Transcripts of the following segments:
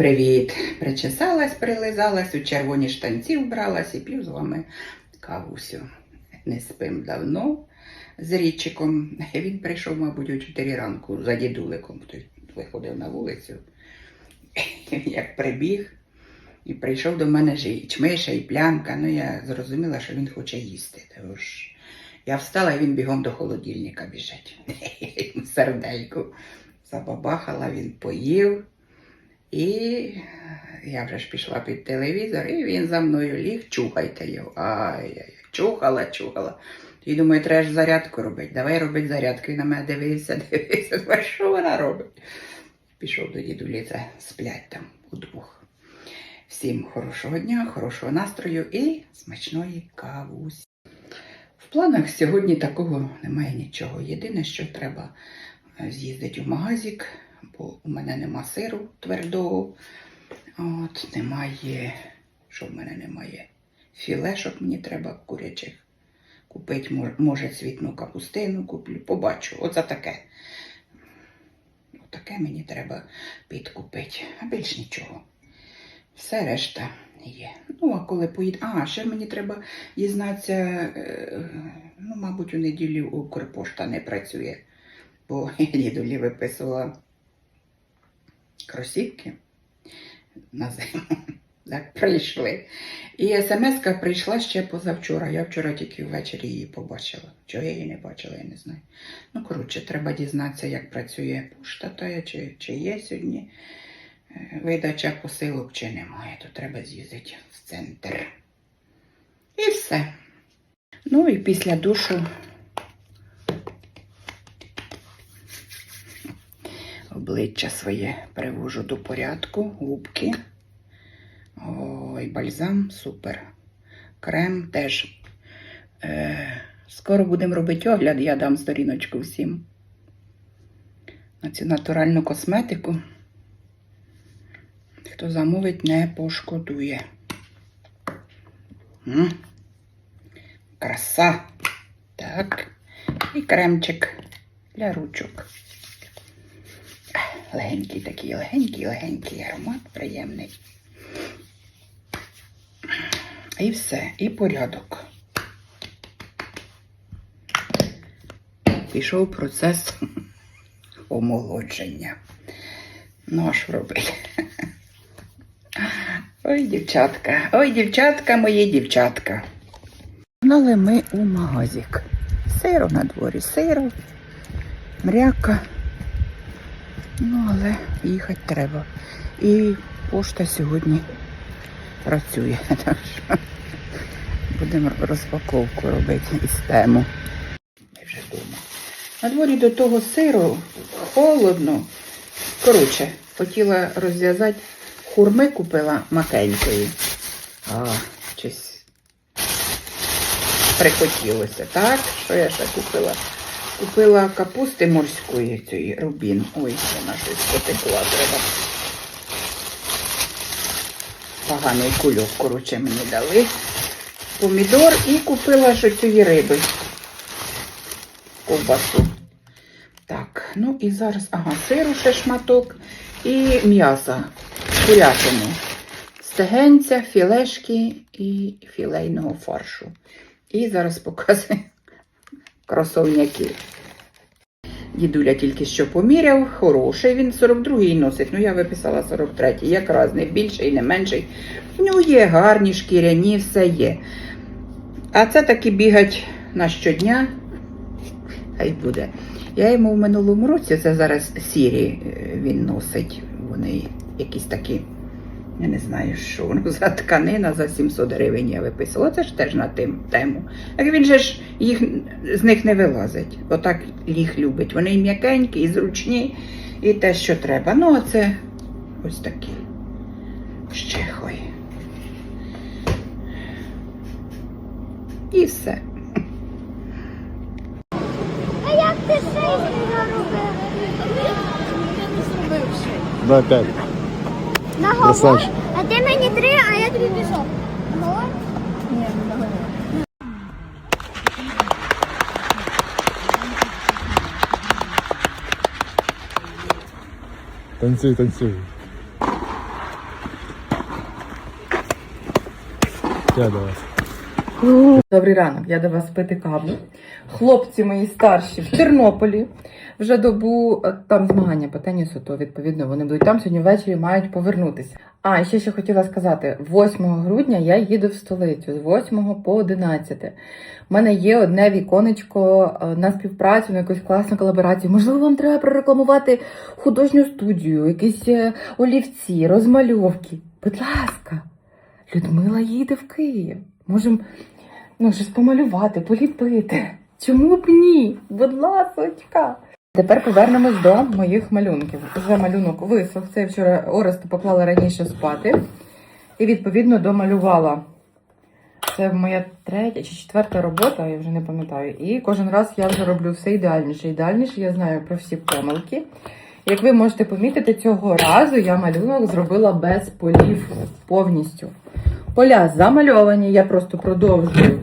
привіт! Причесалась, прилизалась, у червоні штанці вбралась і п'ю з вами кавусю. Не спим давно з річиком. Він прийшов, мабуть, у 4 ранку за дідуликом. Той виходив на вулицю. Як прибіг і прийшов до мене ж і чмиша, і плямка. Ну, я зрозуміла, що він хоче їсти. Тож я встала, і він бігом до холодильника біжить. Сердельку забабахала, він поїв. І я вже ж пішла під телевізор, і він за мною ліг, чухайте його. Ай-яй, чухала, чухала. І думаю, треба ж зарядку робити. Давай робити зарядку. І на мене дивився, дивився. Що вона робить? Пішов до дідулі, це сплять там удвох. Всім хорошого дня, хорошого настрою і смачної кавусі. В планах сьогодні такого немає нічого. Єдине, що треба е, з'їздити в магазик, бо у мене нема сиру твердого. От, немає, що в мене немає? Філешок мені треба курячих купити. Може, цвітну капустину куплю, побачу. Оце таке. Таке мені треба підкупити, а більш нічого. Все решта є. Ну, а коли поїду. А, ще мені треба дізнатися, е, ну, мабуть, у неділю Укрпошта не працює, бо я дідулі виписувала кросівки на зиму. Так, прийшли. І смс-ка прийшла ще позавчора. Я вчора тільки ввечері її побачила. Чого я її не бачила, я не знаю. Ну, коротше, треба дізнатися, як працює пошта та, чи, чи є сьогодні е, видача посилок, чи немає. То треба з'їздити в центр. І все. Ну і після душу обличчя своє привожу до порядку, губки. Ой, бальзам супер. Крем теж. Е, скоро будемо робити огляд, я дам сторіночку всім. На цю натуральну косметику. Хто замовить, не пошкодує. М. Краса. Так. І кремчик для ручок. Легенький такий, легенький, легенький аромат, приємний. І все, і порядок. Пішов процес омолодження. Ну, а робити? Ой, дівчатка, ой, дівчатка, мої дівчатка. Гнали ми у магазик. Сиро на дворі, сиро, мряка. Ну, але їхати треба. І пошта сьогодні працює. Так що будемо розпаковку робити із тему. Ми вже вдома. На дворі до того сиру холодно. Коротше, хотіла розв'язати, хурми купила макенької. А, щось прихотілося, так? Що я ще купила? Купила капусти морської, цієї рубін. Ой, вона щось потекла, треба поганий кульок, коротше, мені дали. Помідор і купила ж цієї риби. Ковбасу. Так, ну і зараз, ага, сиру ще шматок і м'яса, курятину. Стегенця, філешки і філейного фаршу. І зараз показую кросовняки. Дідуля тільки що поміряв, хороший, він 42-й носить. Ну, я виписала 43-й, якраз не більший, не менший. В нього є гарні, шкіряні, все є. А це таки бігать на щодня. Хай буде. Я йому в минулому році, це зараз сірі е, він носить. Вони якісь такі, я не знаю, що воно за тканина за 700 гривень я виписала. Це ж теж на тим, тему. Так він же ж їх з них не вилазить. Отак їх любить. Вони і м'якенькі, і зручні, і те, що треба. Ну, а це ось такі. Щехой. І все. А як ти шесть заробив? Да, пять. Наговор, а ти мені три, а я три пішов. Наговор? Ні, не договор. Танцюй. Я до. Добрий ранок, я до вас пити каву. Хлопці мої старші в Тернополі вже добу е, там змагання по тенісу, то відповідно вони будуть там сьогодні ввечері мають повернутися. А ще що хотіла сказати: 8 грудня я їду в столицю з 8 по 11. У мене є одне віконечко е, на співпрацю, на якусь класну колаборацію. Можливо, вам треба прорекламувати художню студію, якісь е, олівці, розмальовки. Будь ласка, Людмила їде в Київ. Можемо ну, щось помалювати, поліпити. Чому б ні? Будь ласочка. Тепер повернемось до моїх малюнків. Вже малюнок висох. Це я вчора Оресту поклала раніше спати. І відповідно домалювала. Це моя третя чи четверта робота, я вже не пам'ятаю. І кожен раз я вже роблю все ідеальніше. Ідеальніше, я знаю про всі помилки. Як ви можете помітити, цього разу я малюнок зробила без полів повністю. Поля замальовані, я просто продовжую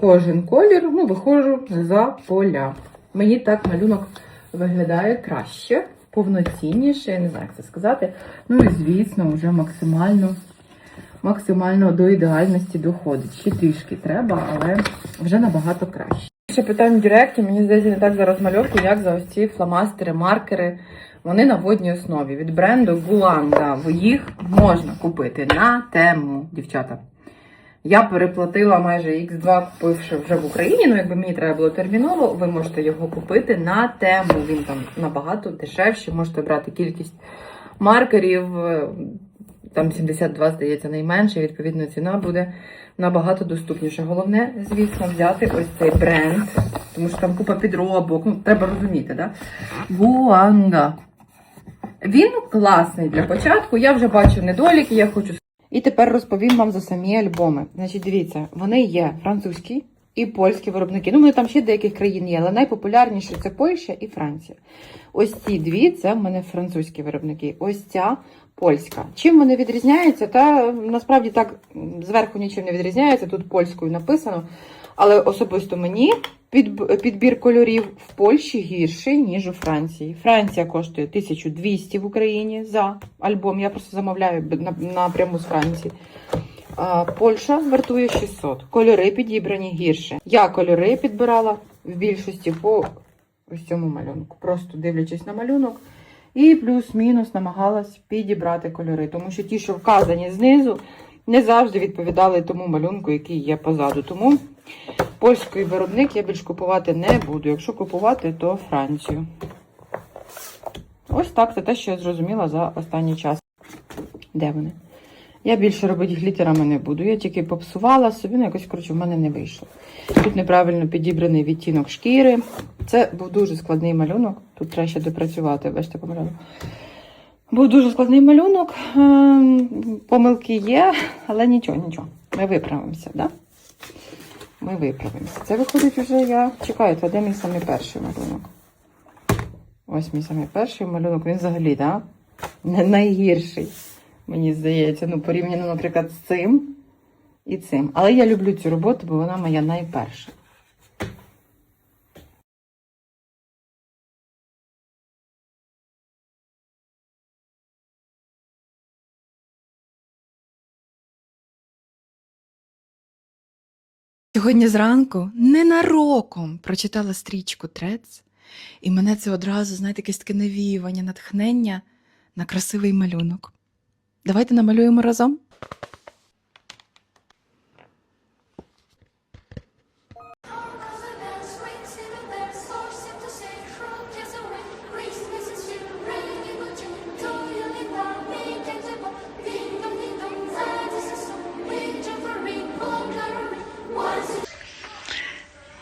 кожен колір, ну, виходжу за поля. Мені так малюнок виглядає краще, повноцінніше, я не знаю, як це сказати. Ну і звісно, вже максимально, максимально до ідеальності доходить. Ще трішки треба, але вже набагато краще. Ще питання в Директі, мені здається, не так за розмальовку, як за ось ці фломастери, маркери. Вони на водній основі від бренду Гуланда. Їх можна купити на тему, дівчата. Я переплатила майже X2, купивши вже в Україні. Ну, якби мені треба було терміново, ви можете його купити на тему. Він там набагато дешевший. Можете брати кількість маркерів. Там 72, здається, найменше. Відповідно, ціна буде набагато доступніше. Головне, звісно, взяти ось цей бренд, тому що там купа підробок. Ну, треба розуміти, да? Гуанга. Він класний для початку. Я вже бачу недоліки, я хочу. І тепер розповім вам за самі альбоми. Значить, дивіться, вони є французькі і польські виробники. Ну, вони там ще деяких країн є, але найпопулярніші це Польща і Франція. Ось ці дві це в мене французькі виробники. Ось ця польська. Чим вони відрізняються? Та насправді так зверху нічим не відрізняється. Тут польською написано. Але особисто мені підбір кольорів в Польщі гірший, ніж у Франції. Франція коштує 1200 в Україні за альбом. Я просто замовляю напряму з Франції. Польща вартує 600. Кольори підібрані гірше. Я кольори підбирала в більшості по ось цьому малюнку. Просто дивлячись на малюнок. І плюс-мінус намагалась підібрати кольори, тому що ті, що вказані знизу, не завжди відповідали тому малюнку, який є позаду. Тому польський виробник я більш купувати не буду. Якщо купувати, то Францію. Ось так, це те, що я зрозуміла за останній час. Де вони? Я більше робити глітерами не буду. Я тільки попсувала собі, ну якось, коротше, в мене не вийшло. Тут неправильно підібраний відтінок шкіри. Це був дуже складний малюнок. Тут треба ще допрацювати, бачите, по. Був дуже складний малюнок. Ем, Помилки є, але нічого, нічого. Ми виправимося, да? Ми виправимося. Це виходить вже я чекаю, це де мій самий перший малюнок. Ось мій самий перший малюнок. Він взагалі, да? Найгірший, мені здається. Ну, порівняно, наприклад, з цим і цим. Але я люблю цю роботу, бо вона моя найперша. Сьогодні зранку ненароком прочитала стрічку Трец, і мене це одразу, знаєте, якесь таке навіювання, натхнення на красивий малюнок. Давайте намалюємо разом.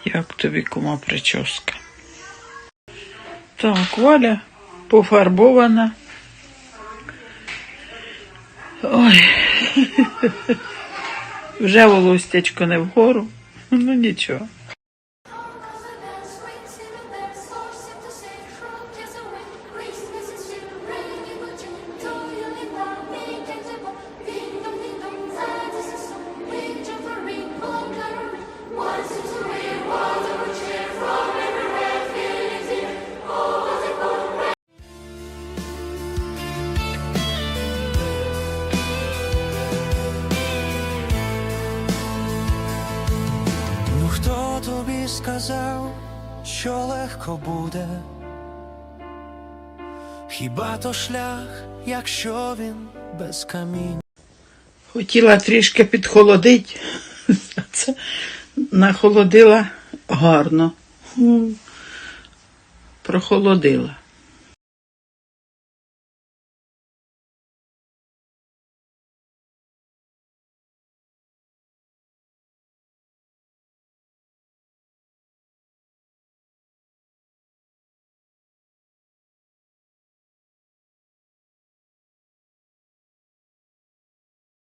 Як тобі кума прическа? Так, Валя пофарбована. Ой. Вже волостячко не вгору. Ну нічого. Сказав, що легко буде. Хіба то шлях, якщо він без камінь? Хотіла трішки підхолодити, це нахолодила гарно. Прохолодила.